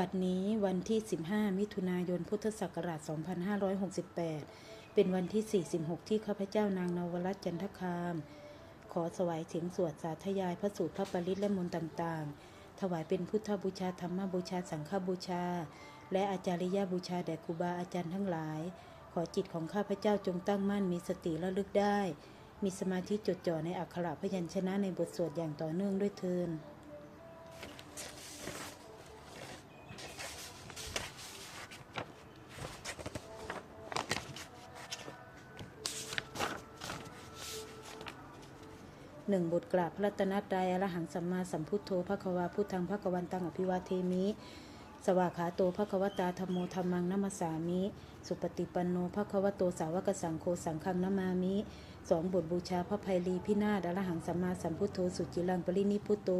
บัดนี้วันที่ 15 มิถุนายน พุทธศักราช 2568 เป็นวันที่ 46 ที่ข้าพเจ้านางนวรัตน์จันทคาม ขอสวายเสียงสวดสาธยายพระสูตรพระปริตและมนต์ต่างๆ ถวายเป็นพุทธบูชาธรรมบูชาสังฆบูชา และอาจาริยบูชาแด่ครูบาอาจารย์ทั้งหลาย ขอจิตของข้าพเจ้าจงตั้งมั่นมีสติระลึกได้ มีสมาธิจดจ่อในอักขระพยัญชนะในบทสวดอย่างต่อเนื่องด้วยเทิน หนึ่งบทกราบพระรัตนตรัยอรหังสัมมาสัมพุทโธพระควาพุทธังพระกวันตังอภิวาเทมิ สวากขาโตพระควตาธรรมโมธรรมังนัมสสามิ สุปฏิปันโนพระควโตสาวกสังโฆสังฆังนามามิสองบทบูชาพระภัยรีพินาศอรหังสัมมาสัมพุทโธสุจิลังปรินิพุโต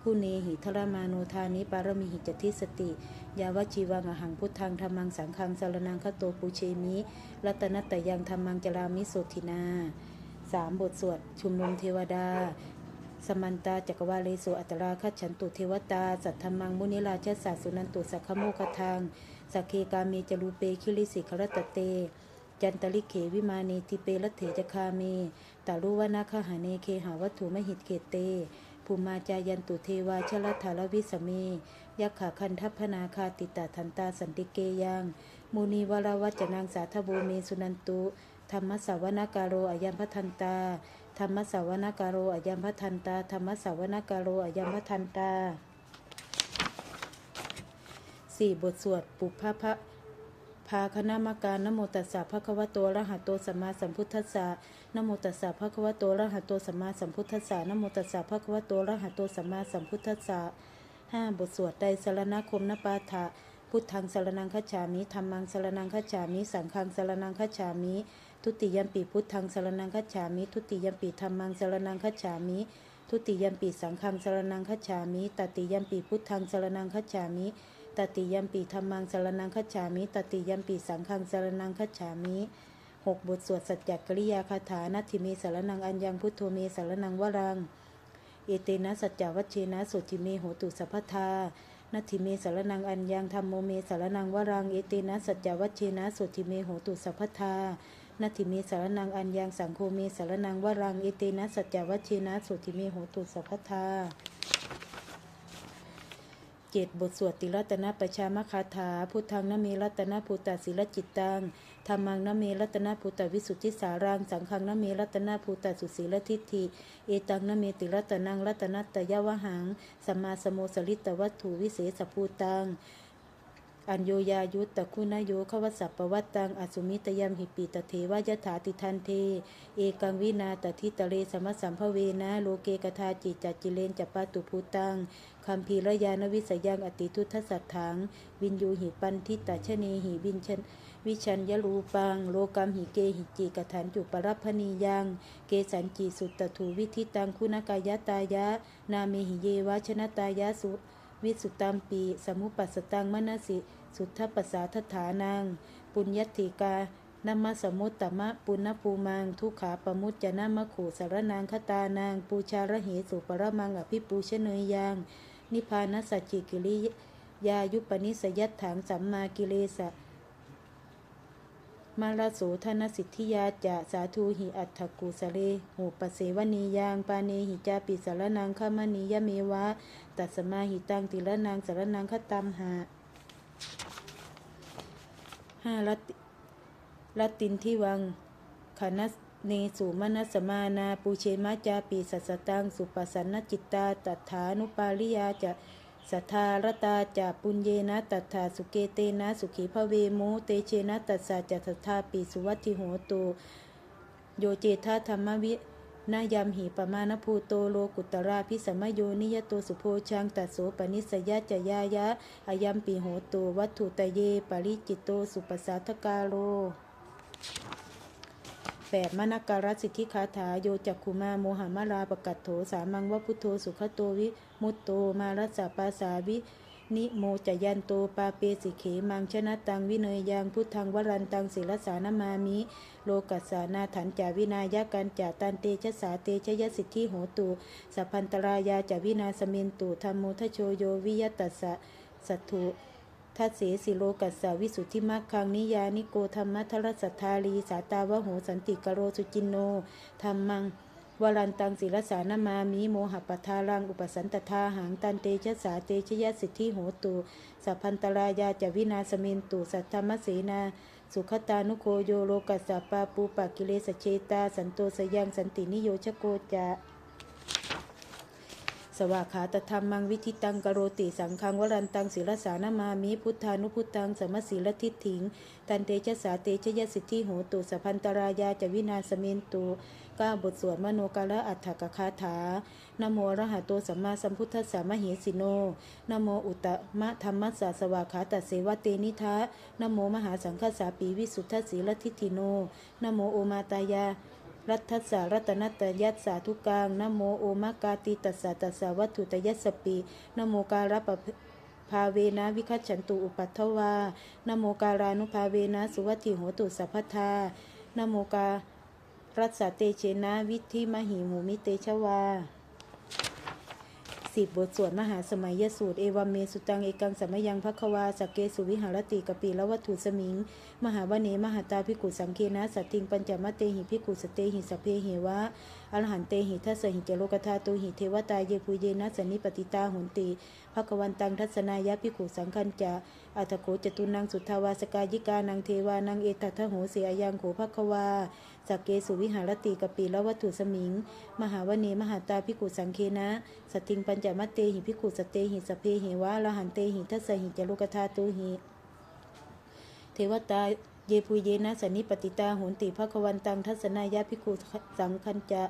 ผู้เนหิทรมาโนทานิปารมิหิจติสติ ยาวชีวังอหังพุทธังธรรมังสังฆังสารนังคโตปุเชมิ รัตนตตยังธรรมังจรามิโสทินา สามบทสวดชุมนุมเทวดา สมันตาจักรวาเลสุอัตราคัจฉันตุเทวตา สัทธมังมุนิราชสัสุนันตุสักขโมคทังสักเคกาเมจรูเปคิริสิขรตเต จันตลิเขวิมาเนทิเปรตเถจคาเมตารุวนาคหาเนเคหาวัตถุมหิตเกเตภูมาจายันตุเทวาชลธารวิสเมยักขาคันทัพนาคาติตาทันตาสันติเกยังมุนีวราวัจนางสาธโบเมสุนันตุ ธรรมสาวนากาโรอายัมพทันตา ธรรมสาวนากาโรอายัมพทันตา ธรรมสาวนากาโรอายัมพทันตาสี่บทสวดปุพพะพะพาคณามการนโมตัสสะภะคะวะโตระหะโตสัมมาสัมพุทธัสสะนโมตัสสะภะคะวะโตระหะโตสัมมาสัมพุทธัสสะนโมตัสสะภะคะวะโตระหะโตสัมมาสัมพุทธัสสะห้าบทสวดไตรสรณคมนปาฐะพุทธังสรนังคัจฉามิธรรมังสรนังคัจฉามิ สังฆังสรนังคัจฉามิ ทุติยมปีพุทธังสารนังคัจฉามิ ทุติยมปีธรรมังสารนังคัจฉามิ ทุติยมปีสังฆังสารนังคัจฉามิ ตติยมปีพุทธังสารนังคัจฉามิ ตติยมปีธรรมังสารนังคัจฉามิ ตติยมปีสังฆังสารนังคัจฉามิหกบทสวดสัจจกริยาคาถานัตถิเมสารนังอัญญังพุทโธเมสารนังวรัง เอเตนะสัจจวัชเชนะสุจิเมโหตุสัพพทานัตถิเมสารนังอัญญังธรรมโมเมสารนังวรัง เอเตนะสัจจวัชเชนะสุจิเมโหตุสัพพทา นัตถิเมสารนังอัญญังสังโฆเมสารนังวรังอเตนะสัจจวัชเชนะสุจิเมโหตุสัพพทาเจ็ดบทสวดติรัตนประชามคาถา พุทธังนเมรัตนภูตศิลจิตตังธรรมังนเมรัตนภูตวิสุทธิสารัง สังฆังนเมรัตนภูตสุสีลทิฏฐิ เอตังนเมติรัตนังรัตนัตยวหังสัมมาสโมสลิตวัตถุวิเศษภูตัง อัญโยยายุตตะคุณโยขวัสสัปปวัตตังอสุมิตยมหิปิตเทวายถาติทันเท เอกังวินาตทิตะเลสมสัมภเวนะโลเกกทาจิจัจจิเลนจัปปาตุภูตังคัมภีรยานวิสยังอติทุทธสัตถัง วินยูหิปันทิตาชเนหิวินชนวิชัญยรูปัง โลกัมหิเกหิจิกถันจุปรับพนียัง เกสันจีสุตตถูวิธิตังคุณกายตายะ นาเมหิเยวชนะตายะสุ วิสุตตัมปีสมุปัสตังมนสิ สุทธปัสสาทฐานัง ปุญญติกานามาสมุตตมะปุณภูมัง ทุขาปมุจจนามะขู่สารนางคตานาง ปูชาระเหสุปรมังอภิปูชเนยยัง นิพานัสสจจิกิริยายุปนิสยัตถังสัมมากิเลสะ มาลาโสธนสิทธิยาจะสาธุหิอัตถกุสเลหูปเสวนียางปาเนหิจาปิสารนังขมณียเมวะ ตัสมาหิตังติระนังสารนังคตัมหาห้าลัตติลัตตินที่วังขนัสเนสุมนัสมานาปูเชมาจาปีสัสตัง สุปสันนจิตตาตัฏฐานุปาริยาจะ สัทธารตาจะปุญเยนะตัฏฐาสุเกเตนะสุขีพระเวโมเตเชนะตัสสะจะสัทธาปีสุวัติโหตุโยเจธาธรรมวินายามหิปมาณภูโตโลกุตราพิสมโยนิยโตสุโพชังตัสโสปนิสยะจยายะอายัมปีโหตุวัตถุตเย ปริจิตโตสุปัสัทกาโล แปดมนการสิทธิคาถาโยจักขุมาโมหมาราปกัตโถสามังวพุทโธสุขโตวิมุตโตมารัสสะปาสาวินิโมจยันโตปาเปสิเขมังชนะตังวิเนยยังพุทธังวรันตังศิลสานามามิ โลกัสสานาถันจาวินายกันจาตันเตชะสาเตชยสิทธิโหตุสัพพันตรายาจาวินาสเมนตุธรรมโมทโชโยวิยตัสสะสัตถุ ทัเสสิโลกัสสาวิสุทธิมักคังนิยานิโกธรรมะทรสัทธาลีสาตาวะโหสันติกโรสุจินโนธรรมังวรันตังศิรสานามามิโมหปทารังอุปสันตทาหังตันเตชะสาเตชยสิทธิโหตุสัพพันตรายาจวินาสเมนตุสัทธรรมเสนาสุขตานุโคโยโลกัสสะปาปูปะกิเลสเชตา สันโตสยังสันตินิโยชโกจะ สวากขาตธรรมมังวิธิตังกโรติสังฆังวรันตังศิรสานามามิพุทธานุพุทธังสมศีลทิฏฐิง ตันเตชะสาเตชยสิทธิโหตุสพันตรายาจวินาสเมนตุก้าบทสวดมโนกาละอัฏฐกคาถานโมรหะโตสัมมาสัมพุทธัสสะมเหสิโนนโมอุตตมะธรรมัสสะสวากขาตเสวะเตนิทะนโมมหาสังฆสาปีวิสุทธศีลทิฏฐิโนนโมโอมาตายา รัตสารัตนัตยัสสาทุกังนโมโอมากาติตัสสะตัสสะวัตถุตยัสสปีนโมการะปะภาเวนะวิคัจฉันตุอุปัทวานโมการานุภาเวนะสุวัตถิโหตุสัพพทานโมการัสสะเตเชนะวิธิมหิมุมิเตชวา สิบบทสวดมหาสมัยยสูตร เอวามเมสุตังเอกังสัมยังภควาสักเกสุวิหารติกปีละวัตถุสมิง มหาวเนมหาตาพิกุสังเคนะสัตติงปัญจมเตหิพิกุสเตหิสเพเหวะอรหันเตหิทัสหิจโลกธาตุหิเทวตาเยปุเยนะสนิปติตาหุนติภควันตังทัศนายะพิกุสังคัญจะอัตโขจตุนังสุทธาวาสกายิกานังเทวานังเอตัทโหเสียยังโขภควา สักเกสุวิหารติกปีละวัตถุสมิง มหาวเนมหาตาพิกุสังเคนะ สตติงปัญจมัตเตหิพิกุสเตหิสเพเหวะละหันเตหิทัสหิจลุกธาตุหิเทวตาเยปุเยนะสนิปติตาหุนติภควันตังทัศนายะพิกุสังคัญจะ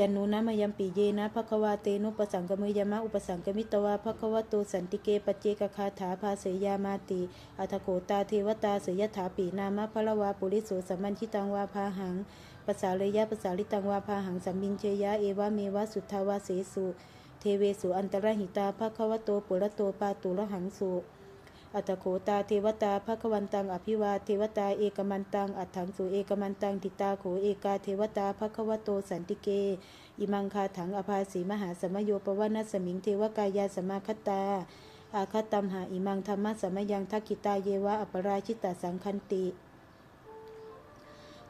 ยานุนะมยัมปีเยนะภควาเตนุปสังกมยมะอุปสังกมิตวาภควโตสันติเกปเจกคาถาภาเสยามาติอัทโขตาเทวตาเสยถาปีนามะพระวาปุริโสสัมมันชิตังวาพาหังภาษาเลยะภาษาลิตังวาพาหังสัมมินเชยะเอวะเมวะสุทธาวาเสสุเทเวสุอันตรหิตาภควโตปุระโตปาตุระหังสุ อัตโขตาเทวตาภควันตังอภิวาเทวตาเอกมันตัง อัฏฐังสุเอกมันตังทิตาโขเอกาเทวตาภควโตสันติเก อิมังคาถังอภาสีมหาสมโยปวนาสมิงเทวกายาสมาคตา อาคตัมหาอิมังธรรมะสมยังทักขิตาเยวะ อปราชิตาสังคันติ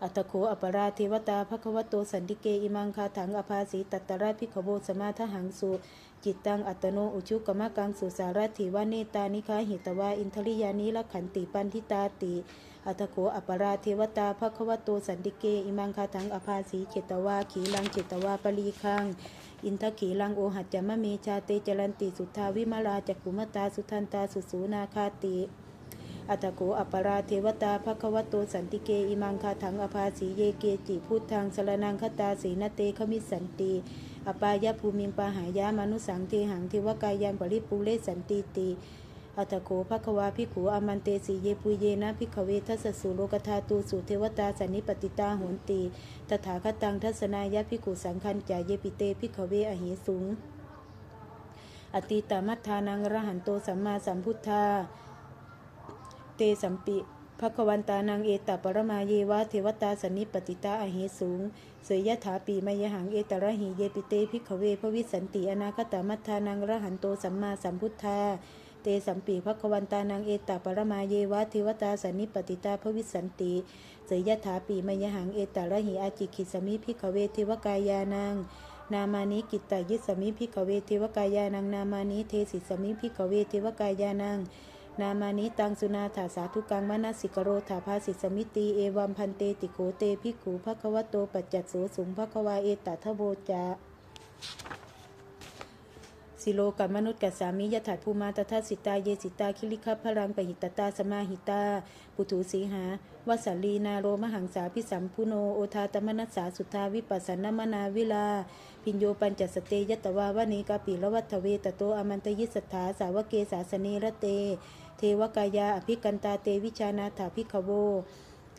อัตโขอปราเทวตาภควโตสันติเกอิมังคาถังอภาสีตัตตระพิขโวสมาทหังสุจิตตังอัตโนอุชุกมะกังสุสารถิวาเนตานิคาหิตวาอินทริยานิละขันติปันทิตาติอัตโขอปราเทวตาภควโตสันติเกอิมังคาถังอภาสีเจตวาขีลังเจตวาปรีคังอินทขีลังโอหัจจมะเมชาเตจรันติสุทธาวิมาลาจักขุมตาสุทันตาสุสูนาคาติ อัตโกอัปปราเทวตาภควโตสันติเกอิมังคาถังอภาสีเยเกจิพุทธังสรนังคตาสีนเตขมิสันติอปายะภูมิงปาหายามนุสังเทหังเทวกายันปริปุเรสันติติอัตโขภควาภิกขุอามันเตสีเยปุเยนะภิกขเวทัสสุโลกธาตูสุเทวตาสันนิปติตาโหนติตถาคตังทัศนายะภิกขุสังคัญจาเยปิเตภิกขเวอหิสุง อติตามัทธานังรหันโตสัมมาสัมพุทธา เตสัมปิภควันตานังเอตปรมาเยวะเทวตาสนนิปติตาอเหสูง เสยยถาปีมยหังเอตระหิเยปิเตพิขเวพวิสันติอนาคตามัทธานังรหันโตสัมมาสัมพุทธา เตสัมปีภควันตานังเอตปรมาเยวะเทวตาสนนิปติตาพวิสันติ เสยยถาปีมยหังเอตระหิอาจิกิสมิพิขเวเทวกายานังนามานิกิตตายิสมิพิขเวเทวกายานังนามานิเทสิสมิพิขเวเทวกายานัง นามานิตังสุนาถาสาธุกังมนัสิกโรถาภาสิสมิติเอวัมพันเตติโกเตภิกขุภควโตปัจจัตโสสุงภควาเอตัทโบจาสิโลกับมนุษย์กับสามียถาภูมาตทัสสิตาเยสิตาคิลิคพลังปหิตตาสมาหิตา ปุถุสีหาวสาลีนาโรมหังสาพิสัมพุโนโอทาตมนัสสาสุทาวิปัสสนมนาวิลา พิญโยปัญจสเตยตวาวานีกาปิละวัตเวตโตอมันตยิสถาสาวเกสาสเนระเต เทวกายาอภิกันตาเตวิชานาถาภิกขโว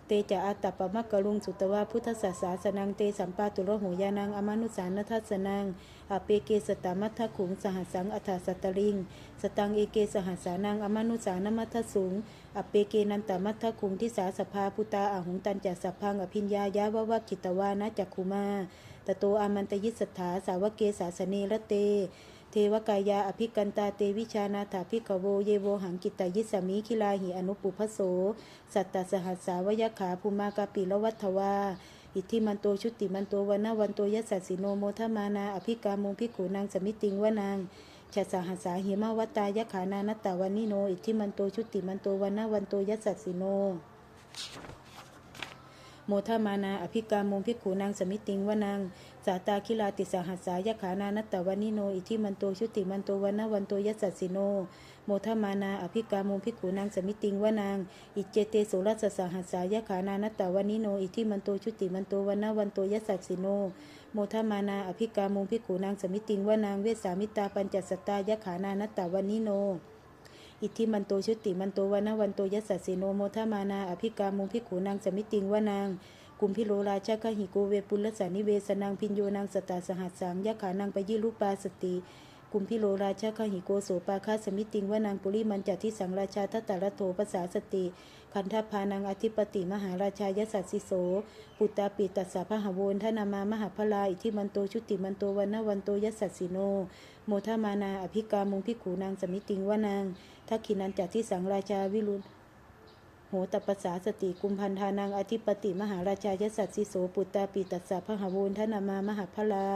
เตจะอาตัปปะมักกะลุงสุตวาพุทธศาสาสนังเตสัมปาตุโรหูยานังอมานุสานทัสนังอเปเกสตามัทธขุงสหัสสังอัฏฐสัตตริง สตังเอเกสหัสสานังอมานุสานมัทธสุงอเปเกนันตามัทธขุงทิสาสภาพุตาอาหุงตันจัสพังอภิญญายาววะกิตวานะจักขุมาตโตอามันตยิสถาสาวเกสาสเนระเต วกายาอภิกันตาเตวิชานาถาภิกขโวเยโวหังกิตายิสมิคิลาหิอนุปุพโส สัตตสหัสสาวยขาภูมากาปิละวัฏวาอิทธิมันโตชุติมันโตวันนาวันโตยัสสสิโนโมทมานาอภิกามุงภิขุนางสมิติงวานางชัสสหัสสาหิมาวตายขานานตตาวันนิโน อิทธิมันโตชุติมันโตวันนาวันโตยัสสสิโนโมทมานาอภิกามุงภิขุนางสมิติงวานาง สาตาคิลาติสหัสสายขานานตตวันนิโน อิทิมันโตชุติมันโตวันนาวันโตยัสสสิโน โมทมานาอภิกามุงภิกขุนางสมิติงวานาง อิจเจเตโสรัสสหัสสายขานานตตวันนิโน อิทิมันโตชุติมันโตวันนาวันโตยัสสสิโน โมทมานาอภิกามุงภิกขุนางสมิติงวานางเวสามิตาปัญจสตายขานานตตวันนิโนอิทธิมันโตชุติมันโตวันนาวันโตยัสสสิโนโมทมานาอภิกามุงภิกขุนางสมิติงวานาง กุมพิโลราชกหิโกเวปุลสานิเวสนางพินโยนางสตาสหัสสังยะขานางไปยิรูกปาสติกุมพิโลราชกหิโกโสปาคาสมิติงวานางปุริมันจัติสังราชาทัตตารโทภาษาสติคันทพานางอธิปติมหาราชายสัสสิโส ปุตตาปิตัสสะพหโวนทนามามหาพลาอิทิมันโตชุติมันโตวันนาวันโตยัสสสิโน โมทมานาอภิกามุงพิขูนางสมิติงวานางทักขินันจัติสังราชาวิรุณ โหตปสสาสติกุมพันธานังอธิปติมหาราชายสัสสิโสปุตตาปิตัสสะพหโวนทนามามหาพลา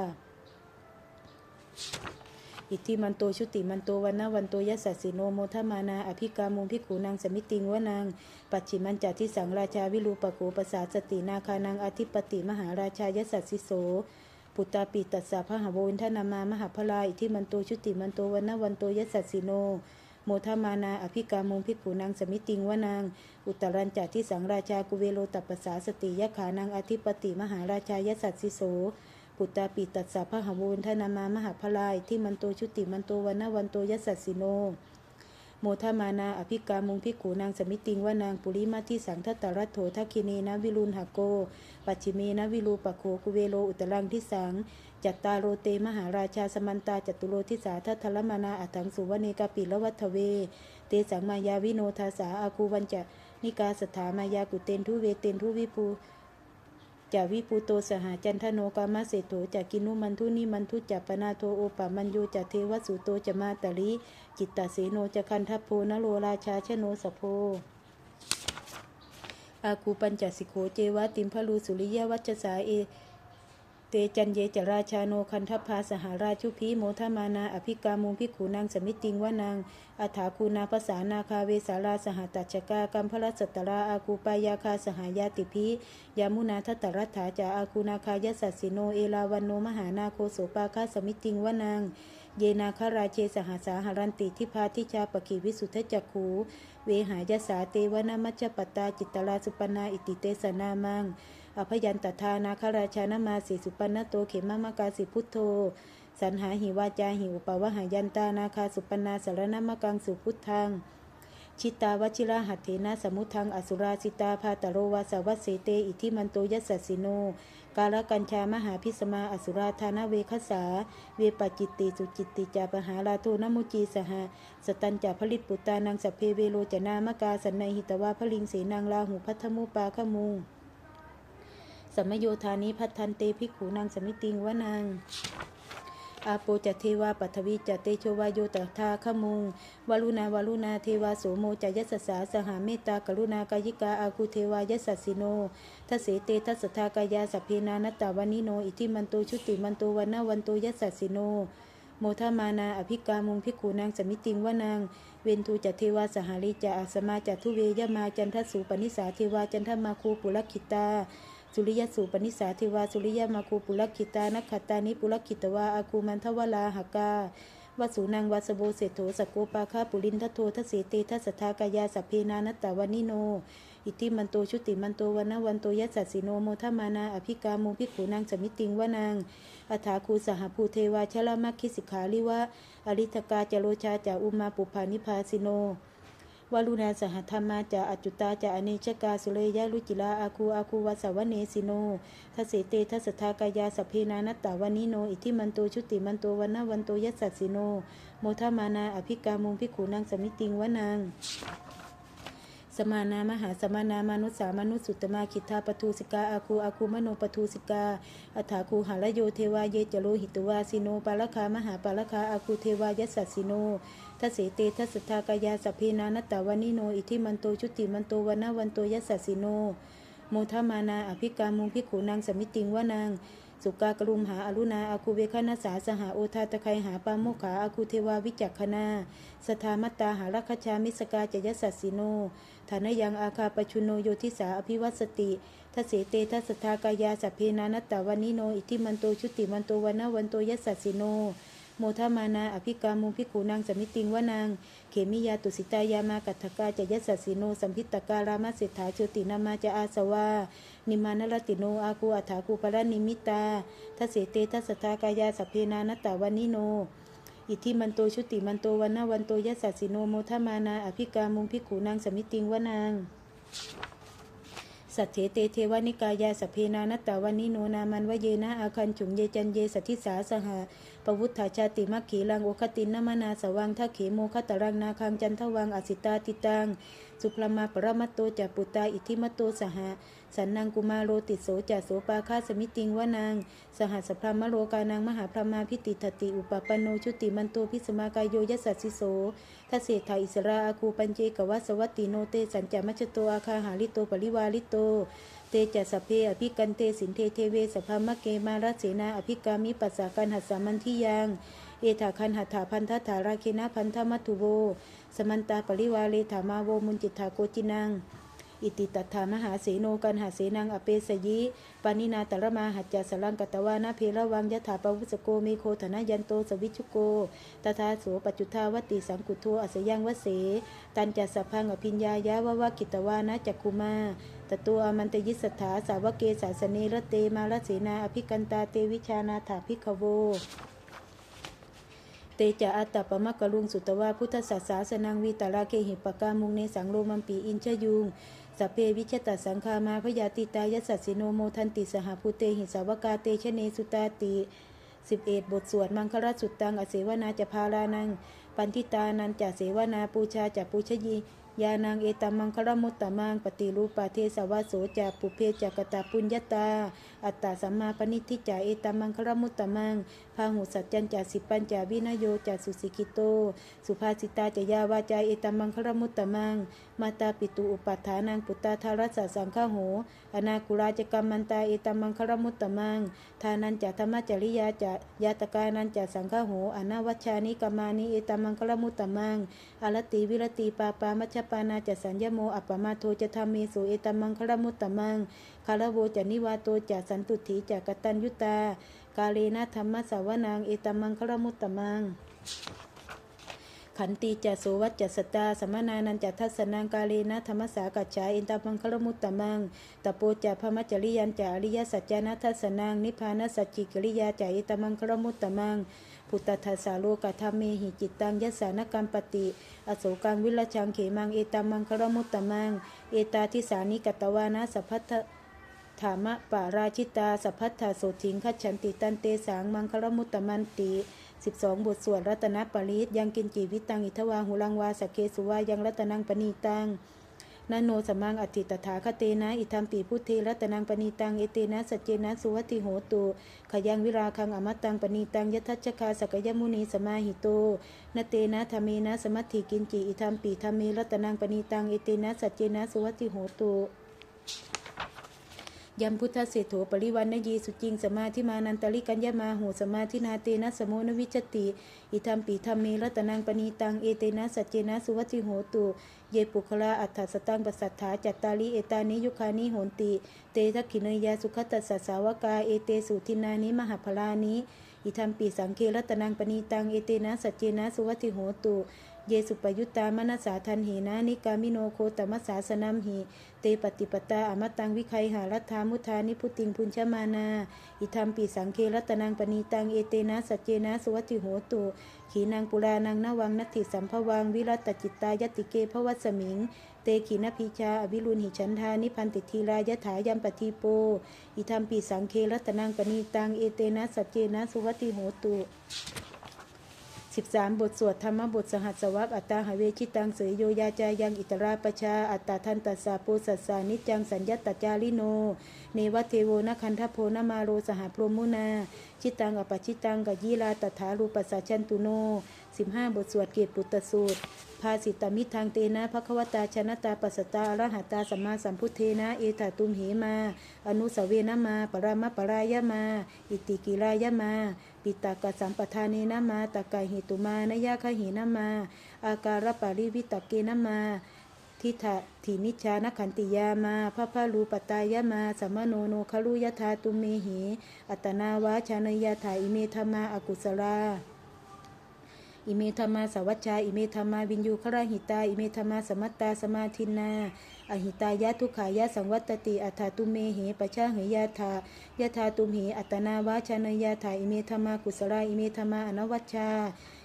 อิทธิมันโตชุติมันโตวันนาวันโตยสัสสิโนโมทมานา อภิกามุงพิขูนางสมิติงวานางปัจฉิมันจัติสังราชาวิรูปโกปสาสตินาคานังอธิปติมหาราชายสัสสิโสปุตตาปิตัสสะพหโวนทนามามหาพลาอิทธิมันโตชุติมันโตวันนาวันโตยัสสสิโน โมทมานาอภิกามุงพิขูนางสมิติงวานาง อุตรัญจัติสังราชากุเวโลตัปปสาสติยะขานังอธิปติมหาราชายสัสสิโสปุตตาปิตัสสะพะหโวนทนามามหาพลายที่มันโตชุติมันโตวันนาวันโตยัสสสิโนโมทมานาอภิกามุงพิขูนางสมิติงว่านางปุริมาที่สังทัตตรัตโถทักคินีนะวิรุณหโก ปัจฉิเมนะวิรูปะโคกุเวโลอุตรังทิสัง จัตตาโรเตมหาราชาสมันตาจัตุโรทิสาทัทลมานาอัถังสุวเนกาปิละวัฒเว เตสังมายาวิโนทาสาอาคูวันจะนิกาสถามายากุเตนทุเวเตนทุวิภูจาวิปูโตสหจันทโนกามาเศโถจากกินุมันทุนิมันทุจัปปนาโทโอปะมันโยจะเทวสุโตจะมาตลิจิตตเสโนจะคันทัพโพนโรราชาชโนสโพอาคูปัญจสิโขเจวะติมพลูสุริยวัจสาเอ เตจันเยจราชาโนคันทพาสหาราชุพีโมทมานาอภิกามุงพิขูนางสมิติงวานางอัฐาคูนาภาษานาคาเวสาราสหตัจจกากัมพลสัตตราอาคูปายาคาสหายาติพียามุนาทัตตรัตถาจาอาคูนาคายสัสสิโนเอลาวันโนมหานาโคโสปาคาสมิติงวานางเยนาคาราเชสหาสาหารันติทิพาทิชาปกิวิสุทธจักขูเวหายสาเตวนามัจจปตตาจิตตราสุปนาอิติเตสนามัง อภยันตทานาคราชานามาสิสุปันนโตเขมามากาสิพุทโธสันหาหิวาจาหิอุปวหายันตานาคาสุปนาสารนามกังสุพุทธังชิตาวชิราหัตเถนะสมุทังอสุราสิตาพาตโรวาสวัสเสเตอิทิมันโตยัสสสิโน กาลกัญชามหาพิสมาอสุราธานาเวคสา เวปจิตติสุจิตติจาปหาลาโทนมุจีสหสตันจาผลิตปุตตานังสัพเพเวโรจนามกาสันในหิตวาพลิงเสนางลาหูพัทธมุปาขมุง สัมโยธานิพัทันเตภิกขุนางสมิติงวานางอาโปจเทวาปัทวีจเตโชวาโยตถาขมุงวารุณาวารุณาเทวาโสโมจยัสสาสหาเมตตากรุณากายิกาอาคุเทวายัสสสิโนทัเสเตทัสทากายาสัพเพนานตตาวานิโน อิทิมันโตชุติมันโตวันนาวันโตยัสสสิโน โมทามานาอภิกามุงพิกขูนางสมิติงวานางเวนทูจัตเทวาสหาริจอาสมาจัตทุเวยมาจันทสูปนิสาเทวาจันทมาคูปุลคิตา สุริยสูปนิสาเทวาสุริยมาคูปุลคิตานักขตานิปุลคิตวาอาคูมันทวลาหกาวสุนังวาสโบเศโถสกโกปาคาปุรินทโททเสเตทัสทากายาสัพเพนานตตาวานิโน อิติมันโตชุติมันโตวันวันโตยัสสสิโนโมทมานาอภิกามุพิขุนางสมิติงวานางอัฐาคูสหภูเทวาชลามัคคิสิกขาลิวะอริทกาจโรชาจาอุมาปุพานิพาสิโน วารุณาสหธรรมาจาอจุตาจาอเนชกาสุเลยะลุจิลาอาคูอาคูวาสาวเนสิโนทัสเสเตทัสสทากายาสเพนานัตตาวานิโน อิทิมันโตชุติมันโตวันนาวันโตยัสสสิโน โมทมานาอภิกามุงพิกขุนางสมิติงวานางสมานามหาสมานามนุษย์สามนุสุตมาคิทาปทูสิกาอาคูอาคูมโนปทูสิกาอัฐาคูหาลโยเทวาเยจโลหิตวาสิโนปาลคามหาปาลคาอาคูเทวายสัสสิโน ทัสเสตทัสทากายาสัพเพนานตตาวานิโน อิทิมันโตชุติมันโตวันาวันโตยัสสิโนโมทมานาอภิกามุงพิขูนางสมิติงวานาง สุกากรุมหาอรุณาอาคูเวคณาสาสหาโอทาตะไคหาปาโมขาอาคูเทวาวิจักขณาสทามัตตาหารัคชามิสกาจยสัสสิโนฐานยังอาคาปชุโนโยทิสาอภิวัตสติทเสเตทัสทากายาสัพเพนานัตตาวานิโน อิทิมันโตชุติมันโตวันาวันโตยัสสสิโน โมทมานา อภิกามุงพิขูนางสมิติงวานาง เขมิยาตุสิตายามากัตถกาจยัสสสิโนสัมพิตการามาเศรษฐาโชตินามาจะอาสวา นิมานรติโนอาคูอัฏฐาคูปรนิมิตาทัสเสเตทัสทากายาสเพนานตาวานิโนอิทธิมันโตชุติมันโตวันนาวันโตยัสสสิโนโมทมานา อภิกามุงพิขูนางสมิติงวานางสัทเถเตเทวานิกายาสเพนานัตตาวันนิโนนามันวเยนะอาคันจุงเยจันเยสัทธิสาสหะ ปวุฒาชาติมัคขีลังโอคตินนมนาสวังทักขีโมคตรังนาคังจันทวังอสิตาติตัง สุพรมาปรมัตโตจัปุตตาอิทธิมัตโตสหะ สันนังกุมาโรติโสจัสโสปาคาสมิติงวานาง สหัสพรมโลกานางมหาพรหมาพิติทติอุปปปโนชุติมันโตพิสมากายโยยัสสิโสทเศธาอิสราอาคูปัญเจกวัสวัตติโนเตสัญจมัชโตอาคาหาลิโตปริวาลิโตเตจัสสพเพอภิกันเตสินเทเทเวสภามะเกมารัสเสนาอภิกามิปัสสากันหัสสามันทิยังเอถาคันหัตถาพันธถาราเคนะพันธมัตุโว สมันตาปริวาเลถามาโวมุนจิตถาโกจินัง อิติตัตถามหาเสโนกันหาเสนังอเปสยิปานินาตระมาหัจจสลังกตวานาเพระวังยถาปวุสโกเมโคธนายันโตสวิชุโกตถาโสปัจจุทาวติสังกุโทอสยังวเส ตันจัสพังอภิญญายะวะวะกิตวานะจักคุมาตตัวอมันตยิสถาสาวกเกสาสเนระเตมาลเสนาอภิกันตาเตวิชานาถาภิกขโวเตจะอัตตปมะกะลุงสุตวาพุทธศาสาสนังวีตาราเคหิปกามุงเนสังโลมัมปีอินชยุง สัพเพวิชตสังคามาพยาติตายสัสสิโนโมทันติสหภูเตหิสาวกาเตชเนสุตาติสิบเอ็ดบทสวดมังคลสุตตังอเสวนาจะพาลานัง ปันทิตานันจะเสวนาปูชาจะปูชยียานางเอตัมมังคลมุตตมังปฏิรูปาเทสวาโสจะปุเพจักตาปุญญาตา อัตตาสัมมาปณิทิจาเอตัมมังคลมุตตมังพาหุสัจจันจาสิปัญจาวินโยจาสุสิกิโต สุภาสิตาจยาวาจาเอตัมมังคลมุตตมัง มาตาปิตุอุปัฏฐานังปุตตาธารัสสะสังฆโหอนาคุราจกรรมมันตาเอตมังคลมุตตะมัง ทานันจะธรรมจริยาจะยาตกานันจะสังฆโหอนาวัชานิกามานิเอตมังคลมุตตะมังอรติวิรติปาปามัชปานาจะสัญญโมอัปปมาโทจะธรรมเมสุเอตมังคลมุตตะมังคารโวจะนิวาโตจะสันตุถีจะกตัญยุตากาเลนะธรรมสาวนางเอตมังคลมุตตะมัง ขันติจะโสวัจจะสตาสมนานันจะทัศนังกาเลนะธรรมสากัจฉาอินตามังคลมุตตะมังตะโปจะพมัจจริยันจะอริยสัจจานัทัศนังนิพพานสัจจิกิริยาจะอิตามังคลมุตตะมังพุทธทัสาโลกธรรมเมหิจิตตังยสานกรรมปติอโศกังวิรชังเขมังเอตามังคลมุตตะมังเอตาทิสานิกตวานะสัพพัทธามะปาราชิตาสัพพัทธาโสถิงคัจฉันติตันเตสังมังคลมุตตะมันติ สิบสองบทสวดรัตนปริตยังกินจีวิตังอิทวาหุลังวาสกเคสุวายังรัตนังปณีตังนาโนสมังอธิตถาคเตนะ อิทัมปีพุทเทรัตนังปณีตัง เอเตนะสัจเจนะสุวัติโหตุขยังวิราคังอมตังปณีตังยทัชคาสกยมุนีสมาหิโตนเตนะธรรมนะสมัติกินจีอิทัมปีธรรมเมรัตนังปณีตัง เอเตนะสัจเจนะสุวัติโหตุ ยัมพุทธเศรษโถปริวันนยีสุจิงสมาธิมานันตริกัญญามาหูสมาธินาเตนะสโมนวิจติ อิทัมปีธรรมเมรัตนังปณีตังเอเตนะสัจเจนะสุวัติโหตุเยปุคลาอัฏฐสตังปัสัทธาจัตตาลิเอตานิยุคานิโหนติ เตทักขินยาสุขตัสสะสาวกาเอเตสุทินานิมหาพลานิอิทัมปีสังเครัตนังปณีตังเอเตนะสัจเจนะสุวัติโหตุ เยสุปยุตตามนัสสาทันเหนะนิกามิโนโคตมัสสาสนัมหิเตปฏิปตาอมตังวิไคหารัฐามุทานิพุติงพุญชมานา อิทัมปีสังเครัตนังปณีตังเอเตนะสัจเจนะสวัติโหตุขีนางปุรานังนวังนัตถิสัมภวังวิรัตจิตตายติเกภวัสมิง เตขีนพิชาอวิรุณหิฉันทานิพันติทีรายถายัมปทีโป อิทัมปีสังเครัตนังปณีตังเอเตนะสัจเจนะสุวัติโหตุ 13 บทสวดธรรมบทสหัสวรรคอัตตาหาเวชิตังเสยโยยาจายังอิตราปชา อัตตาทันตัสสาปูสัสสานิจังสัญญตตจาริโน เนวเทโวนคันทโพนมาโรสหพรมุนา ชิตังอปชิตังกยีลาตถารูปัสสะชันตุโน 15 บทสวดเกตปุตตสูตร ภาสิตามิทางเตนะภควตาชนะตาปัสตาอรหัตาสัมมาสัมพุทเทนะ เอตาตุมเหมา อนุสเวนะมา ปรามะปรายะมา อิติกิรายะมา ปิตากสัมปทาเนนะมาตากายเหตุมานยาคหินะมา อาการปาริวิตกเกนะมาทิฏฐะถินิชานขันติยามาพระพารูปตายามาสัมมโนโนคลุยธาตุเมหิ อัตนาวาชานยาถาอิเมธมาอากุศลา อิเมธรรมาสวัชชา อิเมธรรมาวินยูคราหิตา อิเมธรรมาสมัตตาสมาทินา อหิตายะทุขายะสังวัตติ อัฏฐาตุเมเหปชาเหยาธายะธาตุมเหอัตนาวาชานยาถาอิเมธรรมากุศลาอิเมธรรมาอนวัชชา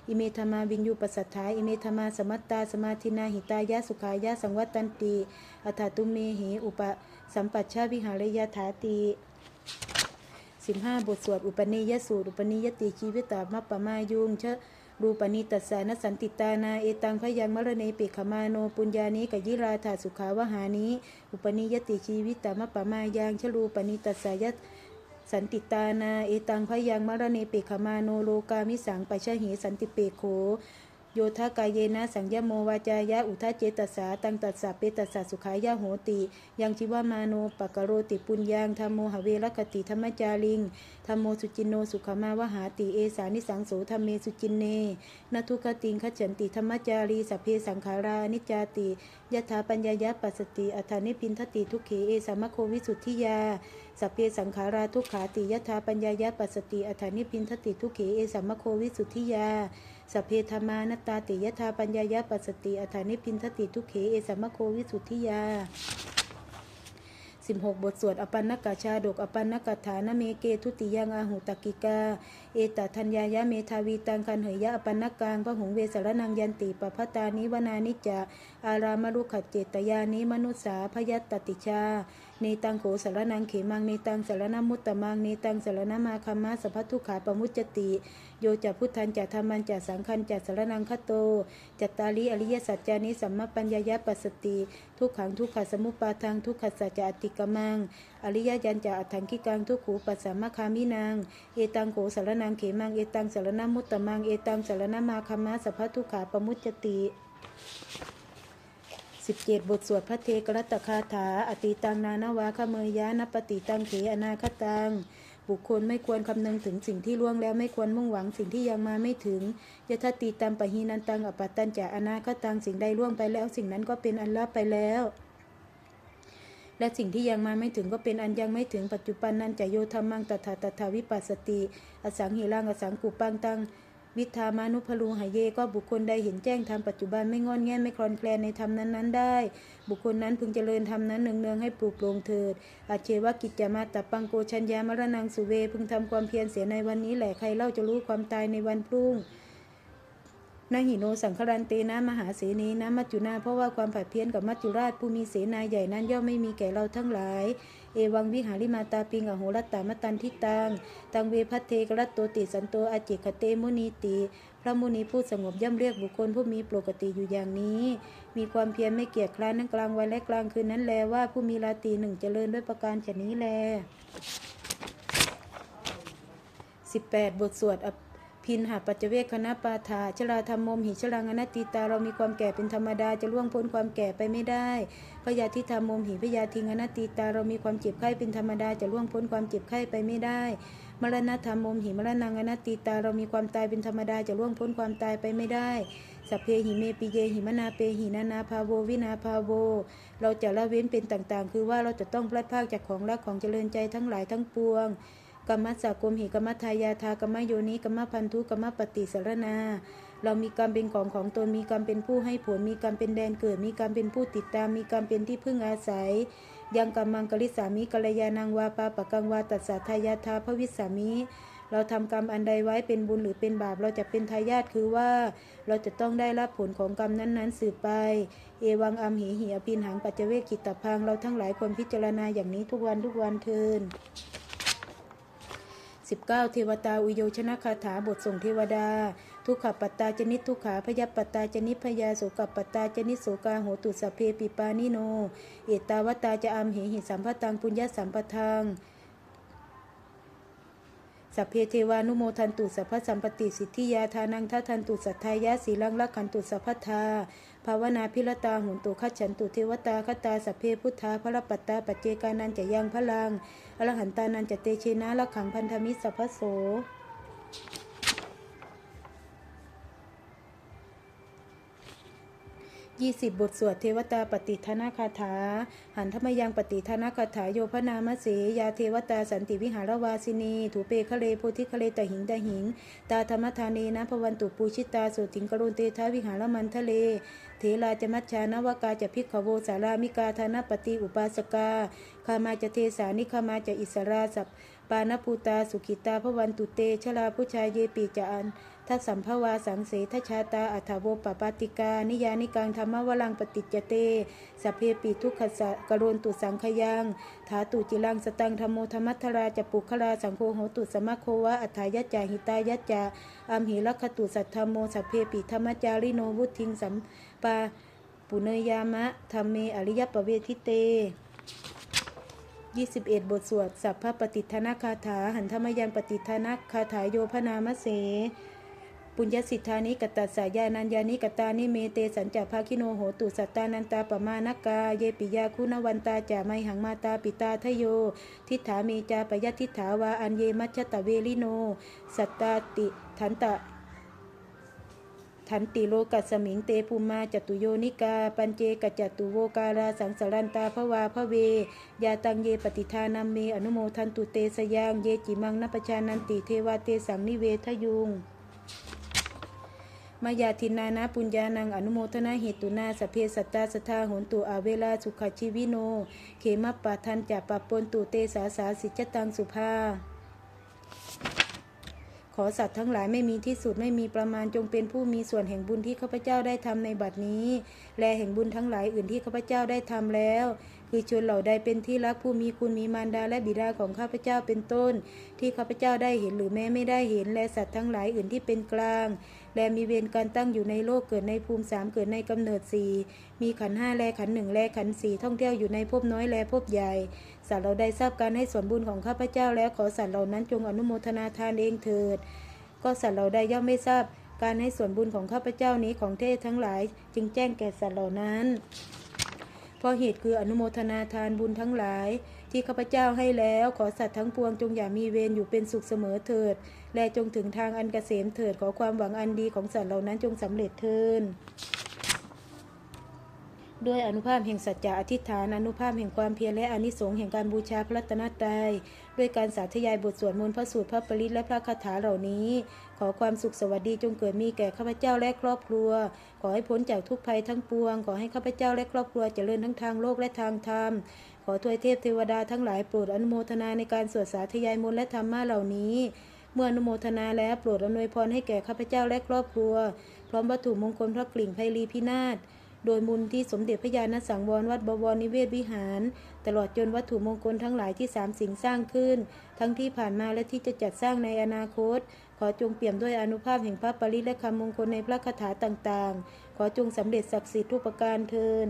อิเมธมาวินยูปัสสัทธาอิเมธมาสมัตตาสมาทินาหิตายะสุขายะสังวัตตันติอัฏฐาตุเมเหอุปสัมปัชชาวิหารยาถาติสิบห้าบทสวด อุปนิยสูตร อุปนิยติชีวิตตามัปปมายุงเชะ รูปนิตัสสานสันติตานาเอตังพยังมรเนปิขมาโนปุญญานิกยิราธาสุขาวหานิอุปนิยติชีวิตามปะมายังชลูปนิตัสายะสันติตานาเอตังพยังมรเนปิขมาโนโลกามิสังปชชะหิสันติเปโข โยธากายเยนะสังยโมวาจายะอุทาเจตสาตังตัสสะเปตัสสะสุขายะโหติ ยังชิวามาโนปะกโรติปุญญังธรรมโมหเวรคติธรรมจาริงธรรมโมสุจินโนสุขมาวหาติเอสานิสังโสธรรมเมสุจินเนนทุกติงขจันติธรรมจารีสัพเพสังขารานิจจาติยถาปัญญายะปัสสติอัฏฐานิพินทติทุกเขเอสามโควิสุทธิยาสัพเพสังขาราทุกขาติยถาปัญญายะปัสสติอัฏฐานิพินทติทุกเขเอสามโควิสุทธิยา สเพธมานตตาติยถาปัญญายะปัสติอัฐานิพินทติทุเขเอสัมมโควิสุทธิยา16 บทสวดอปันนกชาดกอปันนกถานเมเกทุติยังอาหุตกิกา เอตทัญญายะเมทาวีตังคันเหยยะอปันนกังพระหงเวสรนังยันติปพัตานิวนานิจจาอารามรุขเจตยานิมนุสสาพยัตติชา เนตังโขสารนังเขมังเนตังสารนมุตตมังเนตังสารนมาคัมาสัพพทุขาปมุจจติโยจะพุทธันจะธรรมันจะสังคันจะสารนังคโตจัตตาลีอริยสัจจานิสัมมาปัญญายะปัสสติทุกขังทุกขสมุปาทังทุกขสัจจะอติกมังอริยยันจะอัตถังกิกังทุกขูปัสสามคามินางเอตังโขสารนังเขมังเอตังสารนมุตตมังเอตังสารนมาคัมมาสัพพทุขาปมุจจติ 17 บทสวดพระเทกรัตคาถา อติตังนานาวาคเมยยะนปฏิตังเขอนาคตัง บุคคลไม่ควรคำนึงถึงสิ่งที่ล่วงแล้วไม่ควรมุ่งหวังสิ่งที่ยังมาไม่ถึงยะทติตัมปะหีนันตังอปัตตันจะอนาคตังสิ่งใดล่วงไปแล้ว สิ่งนั้นก็เป็นอันลับไปแล้วและสิ่งที่ยังมาไม่ถึงก็เป็นอันยังไม่ถึงปัจจุบันนั้นจะโยธรรมังตถาตถาวิปัสสติ อสังหิรังอสังกุปังตัง วิธามานุพลูหายเยก็บุคคลใดเห็นแจ้งธรรมปัจจุบันไม่งอนแง่ไม่คลอนแคลนในธรรมนั้นๆได้ บุคคลนั้นพึงเจริญธรรมนั้นเนืองๆให้ปลูกโปร่งเถิดอาเชวกิจจามาตปังโกชัญญามรณังสุเว พึงทำความเพียรเสียในวันนี้แหละใครเล่าจะรู้ความตายในวันพรุ่ง นาหิโนสังครันเตนะมหาเสนีนะมัจจุนาเพราะว่าความผัดเพี้ยนกับมัจจุราชผู้มีเสนาใหญ่นั้นย่อมไม่มีแก่เราทั้งหลาย เอวังวิหาริมาตาปิงอโหรัตตามตันทิตัง ตังเวพัทเทกรัตโตติสันโตอาจิคเตมุนีติ พระมุนีผู้สงบย่อมเรียกบุคคลผู้มีปกติอยู่อย่างนี้ มีความเพียรไม่เกียจคร้านทั้งกลางวันและกลางคืนนั้นแลว่าผู้มีราตรีหนึ่งเจริญด้วยประการฉนี้แล18บทสวดอ ภินหาปัจเจเวคคณะปาถาชราธรรมมมหิชรังอนัตติตาเรามีความแก่เป็นธรรมดาจะล่วงพ้นความแก่ไปไม่ได้พยาธิธรรมมมหิพยาธิงอนัตติตาเรามีความเจ็บไข้เป็นธรรมดาจะล่วงพ้นความเจ็บไข้ไปไม่ได้ มรณะธรรมมมหิมรณังอนัตติตาเรามีความตายเป็นธรรมดาจะล่วงพ้นความตายไปไม่ได้สัพเพหิเมปิเยหิมนาเปหินานาภาโววินาภาโว เราจะละเว้นเป็นต่างๆ คือว่าเราจะต้องพลัดพากจากของรักของเจริญใจทั้งหลายทั้งปวง กรรมสากรมหิกรรมทายาทากรรมโยนิกรรมพันธุกรรมปฏิสารนา เรามีกรรมเป็นของของตนมีกรรมเป็นผู้ให้ผลมีกรรมเป็นแดนเกิด มีกรรมเป็นผู้ติดตาม มีกรรมเป็นที่พึ่งอาศัย ยังกรรมังกลิสามิกัลยานังวาปาปะกังวาตัสสะทายาทาพระวิสามิเราทำกรรมอันใดไว้เป็นบุญหรือเป็นบาปเราจะเป็นทายาทคือว่า เราจะต้องได้รับผลของกรรมนั้นๆสืบไป เอวังอัมหิหิอภินหังปัจเจเวกกิตตพังเราทั้งหลายควรพิจารณาอย่างนี้ทุกวันทุกวันเทิน 19 เทวตาอุโยชนะคาถาบทส่งเทวดา ทุกขปัตตาจนิทุกขาพยปัตตาจนิพยาโสกปัตตาจนิโสกาโหตุสเพปิปานิโน เอตาวตาจะอัมเหหิสัมภตังปุญญสัมปทังสัพเพเทวานุโมทันตุสัพพสัมปติสิทธิยาทานังทัทันตุสัทธายะสีลังลักขันตุสัพพทา ภาวนาพิรตาหุนตุขัดฉันตุเทวตาคตาสัพเพพุทธาพระปัตตาปัจเจกานันจะยังพลังอรหันตานันจะเตเชนะละขังพันธมิตรสัพพโส ยี่สิบบทสวดเทวตาปฏิทนาคาถา หันธรรมยังปฏิทนาคาถาโยพนามเสยาเทวตาสันติวิหารวาสินีถูเปคะเลโพธิคะเลตหิงตหิง ตาธรรมธานีนะพวันตุปูชิตาสุติงกรุณเตทาวิหารมันทะเล เทลาจะมัชชานวากาจะพิกขโวสารามิกาธนปฏิอุปาสกาคามาจะเทสานิคามาจะอิสราสัพปานภูตาสุขิตาพวันตุเตชลาผู้ชายเยปีจะอัน ทัสสัมภวาสังเสทชาตาอัฏฐโวปปาติกา นิยานิกังธรรมวลังปฏิจเตสัพเพปิทุกขสะกโรนตุสังขยังถาตุจิลังสตังธรรมโมธรรมัทราจะปุคลาสังโฆโหตุสมะโควะอัฏายจจาหิตายจจาอัมหิลักขตุสัทธรรมโมสัพเพปิธรรมจาริโนวุทิงสัมปาปุเนยามะธรรมเมอริยปเวทิเต21 บทสวด สัพพปฏิทนาคาถา หันธรรมยังปฏิทนาคาถาโยพนามเส ปุญญสิทธานิกตัสสายานัญญานิกตานิเมเตสัญจาภาคิโนโหตุสัตตานันตาปมานกา เยปิยาคุณวันตาจาไมหังมาตาปิตาทโย ทิฏฐาเมจาปยทิฏฐาวาอันเยมัชตะเวลิโน สัตตาติทันตะทันติโลกัสสมิงเตภูมาจตุโยนิกา ปัญเจกจตุโวการาสังสารันตาภวาพระเวยาตังเยปฏิทานัมเมอนุโมทันตุเตสยางเยจิมังนปชานันติเทวาเตสังนิเวทยุง มายาทินานาปุญญานังอนุโมทนาเหตุนาสเพสัตตาสทาหนตุอาเวลาสุขชีวิโน เขมปปาทันจะปะปนตุเตสาสาสิจตังสุภาขอสัตว์ทั้งหลายไม่มีที่สุดไม่มีประมาณจงเป็นผู้มีส่วนแห่งบุญที่ข้าพเจ้าได้ทำในบัดนี้ และแห่งบุญทั้งหลายอื่นที่ข้าพเจ้าได้ทำแล้ว คือชนเหล่าใดเป็นที่รักผู้มีคุณมีมารดาและบิดาของข้าพเจ้าเป็นต้น ที่ข้าพเจ้าได้เห็นหรือแม้ไม่ได้เห็น และสัตว์ทั้งหลายอื่นที่เป็นกลาง และมีเวรการตั้งอยู่ในโลกเกิดในภูมิสามเกิดในกำเนิดสี่มีขันห้าแลขันหนึ่งแลขันสี่ท่องเที่ยวอยู่ในภพน้อยแลภพใหญ่สัตว์เราได้ทราบการให้ส่วนบุญของข้าพเจ้าแล้วขอสัตว์เหล่านั้นจงอนุโมทนาทานเองเถิด ก็สัตว์เราได้ย่อมไม่ทราบการให้ส่วนบุญของข้าพเจ้านี้ของเทศทั้งหลาย จึงแจ้งแก่สัตว์เหล่านั้น เพราะเหตุคืออนุโมทนาทานบุญทั้งหลาย ที่ข้าพเจ้าให้แล้วขอสัตว์ทั้งปวงจงอย่ามีเวรอยู่เป็นสุขเสมอเถิด และจงถึงทางอันเกษมเถิดขอความหวังอันดีของสัตว์เหล่านั้นจงสำเร็จเถิดด้วยอนุภาพแห่งสัจจะอธิษฐาน อนุภาพแห่งความเพียรและอนิสงส์แห่งการบูชาพระรัตนตรัยด้วยการสาธยายบทสวดมนต์พระสูตรพระปริตและพระคาถาเหล่านี้ ขอความสุขสวัสดีจงเกิดมีแก่ข้าพเจ้าและครอบครัว ขอให้พ้นจากทุกภัยทั้งปวง ขอให้ข้าพเจ้าและครอบครัวเจริญทั้งทางโลกและทางธรรม ขอทวยเทพเทวดาทั้งหลายโปรดอนุโมทนาในการสวดสาธยายมนต์และธรรมะเหล่านี้ เมื่ออนุโมทนาแล้วโปรดอำนวยพรให้แก่ข้าพเจ้าและครอบครัว พร้อมวัตถุมงคลพระกลิ่งไพลีพินาศโดยมูลที่สมเด็จพระญาณสังวรวัดบวรนิเวศวิหาร ตลอดจนวัตถุมงคลทั้งหลายที่สามสิ่งสร้างขึ้น ทั้งที่ผ่านมาและที่จะจัดสร้างในอนาคต ขอจงเปี่ยมด้วยอนุภาพแห่งพระปริและคำมงคลในพระคาถาต่างๆ ขอจงสำเร็จศักดิ์สิทธิ์ทุกประการเทิน